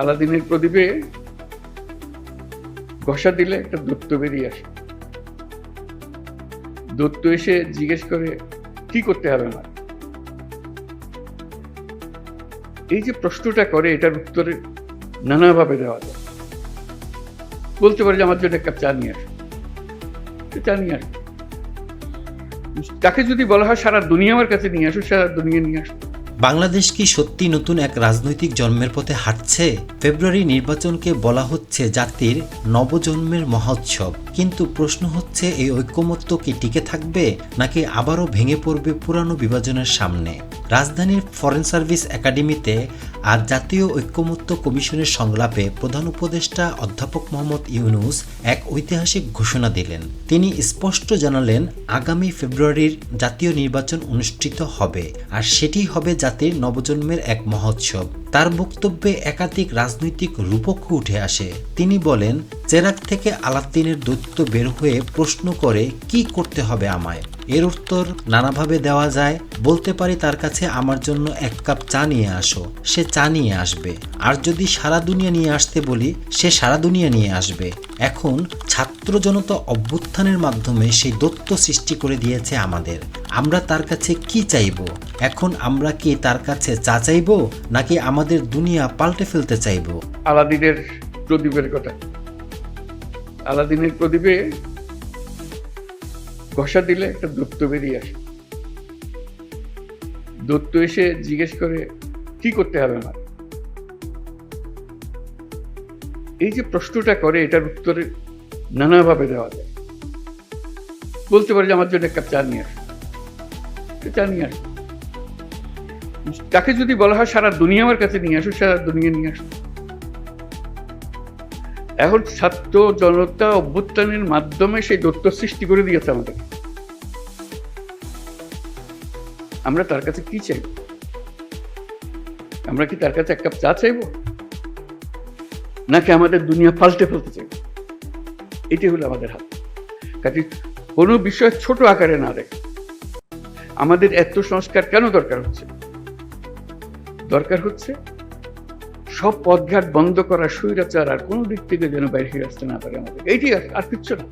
আলাদিনের প্রদীপে ঘষা দিলে একটা দত্ত বেরিয়ে আসে। দত্ত এসে জিজ্ঞেস করে, কি করতে হবে আমার? এই যে প্রশ্নটা করে, এটার উত্তরে নানাভাবে দেওয়া যায়। বলতে পারে যে আমার জন্য এক কাপ চা নিয়ে আসো। চা নিয়ে আসবে তাকে যদি বলা হয়, সারা দুনিয়া আমার কাছে নিয়ে আসো, সারা দুনিয়া নিয়ে আসো। বাংলাদেশ কি সত্যি নতুন এক রাজনৈতিক জন্মের পথে হাঁটছে? ফেব্রুয়ারি নির্বাচনকে বলা হচ্ছে জাতির নবজন্মের মহোৎসব। কিন্তু প্রশ্ন হচ্ছে, এই ঐক্যমত্য কি টিকে থাকবে নাকি আবারও ভেঙে পড়বে পুরানো বিভাজনের সামনে? রাজধানীর ফরেন সার্ভিস একাডেমিতে আর জাতীয় ঐক্যমত্য কমিশনের সংলাপে প্রধান উপদেষ্টা অধ্যাপক মোহাম্মদ ইউনুস এক ঐতিহাসিক ঘোষণা দিলেন। তিনি স্পষ্ট জানালেন, আগামী ফেব্রুয়ারির জাতীয় নির্বাচন অনুষ্ঠিত হবে আর সেটি হবে জাতির নবজন্মের এক মহোৎসব। তার বক্তব্যে একাধিক রাজনৈতিক রূপক উঠে আসে। তিনি বলেন চেরাক থেকে আলাদ্দিনের দৈত্য বের হয়ে প্রশ্ন করে, কি করতে হবে আমায়? এর উত্তর নানাভাবে দেওয়া যায়। বলতে পারি তার কাছে আমার জন্য এক কাপ চা নিয়ে আসো। সে চা নিয়ে আসবে। আর যদি সারা দুনিয়া নিয়ে আসতে বলি, সে সারা দুনিয়া নিয়ে আসবে। এখন ছাত্র জনতা অভ্যুত্থানের মাধ্যমে সেই দত্ত সৃষ্টি করে দিয়েছে আমাদের। আমরা তার কাছে কি চাইব? এখন আমরা কি তার কাছে চা চাইব, নাকি আমাদের দুনিয়া পাল্টে ফেলতে চাইব? আলাদিনের প্রদীপের কথা। আলাদিনের প্রদীপে ঘষা দিলে একটা দত্ত বেরিয়ে আসে। দত্ত এসে জিজ্ঞেস করে, কি করতে হবে আমার? এই যে প্রশ্নটা করে, এটার উত্তরে নানাভাবে দেওয়া যায়। বলতে পারে যে, আমার জন্য এক কাপ চা নিয়ে আসো। চা নিয়ে আসবে তাকে যদি বলা হয়, সারা দুনিয়া আমার কাছে নিয়ে আসো, সারা দুনিয়া নিয়ে আসো। এখন ছাত্র জনতা অভ্যুত্থানের মাধ্যমে সেই দত্ত সৃষ্টি করে দিয়েছে আমাদের। আমরা তার কাছে কি চাইব? আমরা কি তার কাছে এক কাপ চা চাইব? নাকি আমাদের দুনিয়া পাল্টে ফেলতে চাইব? এটি হলো আমাদের হাত। কাজে কোনো বিষয় ছোট আকারে না দেখে। আমাদের এত সংস্কার কেন দরকার হচ্ছে? দরকার হচ্ছে সব পথঘাট বন্ধ করা, স্বৈরাচার আর কোনো দিক থেকে যেন বাইরে আসতে না পারে আমাদের। এইটি আর কিচ্ছু না।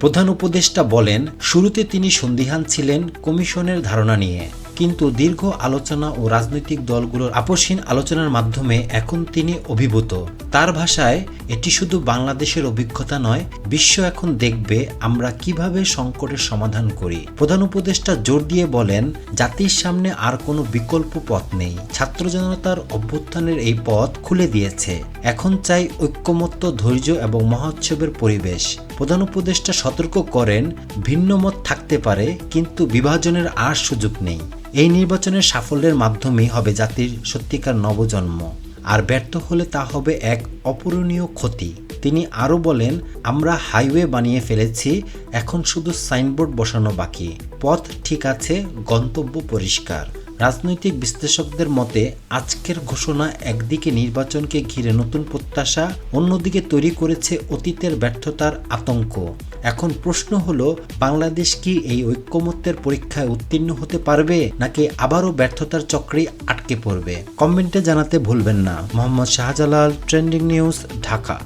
প্রধান উপদেষ্টা বলেন, শুরুতে তিনি সন্দিহান ছিলেন কমিশনের ধারণা নিয়ে। কিন্তু দীর্ঘ আলোচনা ও রাজনৈতিক দলগুলোর আপসহীন আলোচনার মাধ্যমে এখন তিনি অভিভূত। তার ভাষায়, এটি শুধু বাংলাদেশের অভিজ্ঞতা নয়, বিশ্ব এখন দেখবে আমরা কীভাবে সংকটের সমাধান করি। প্রধান উপদেষ্টা জোর দিয়ে বলেন, জাতির সামনে আর কোনো বিকল্প পথ নেই। ছাত্র জনতার অভ্যুত্থানের এই পথ খুলে দিয়েছে। এখন চাই ঐক্যমত্য, ধৈর্য এবং মহোৎসবের পরিবেশ। প্রধান উপদেষ্টা সতর্ক করেন, ভিন্ন মত থাকতে পারে, কিন্তু বিভাজনের আর সুযোগ নেই। এই নির্বাচনের সাফল্যের মাধ্যমেই হবে জাতির সত্যিকার নবজন্ম। আর ব্যর্থ হলে তা হবে এক অপূরণীয় ক্ষতি। তিনি আরও বলেন, আমরা হাইওয়ে বানিয়ে ফেলেছি, এখন শুধু সাইনবোর্ড বসানো বাকি। পথ ঠিক আছে, গন্তব্য পরিষ্কার। রাজনৈতিক বিশ্লেষকদের মতে, আজকের ঘোষণা একদিকে নির্বাচনকে ঘিরে নতুন প্রত্যাশা, অন্যদিকে তৈরি করেছে অতীতের ব্যর্থতার আতঙ্ক। এখন প্রশ্ন হলো, বাংলাদেশ কি এই ঐক্যমত্যের পরীক্ষায় উত্তীর্ণ হতে পারবে, নাকি আবারও ব্যর্থতার চক্রেই আটকে পড়বে? কমেন্টে জানাতে ভুলবেন না। Mohammad Shahjalal, trending news, Dhaka.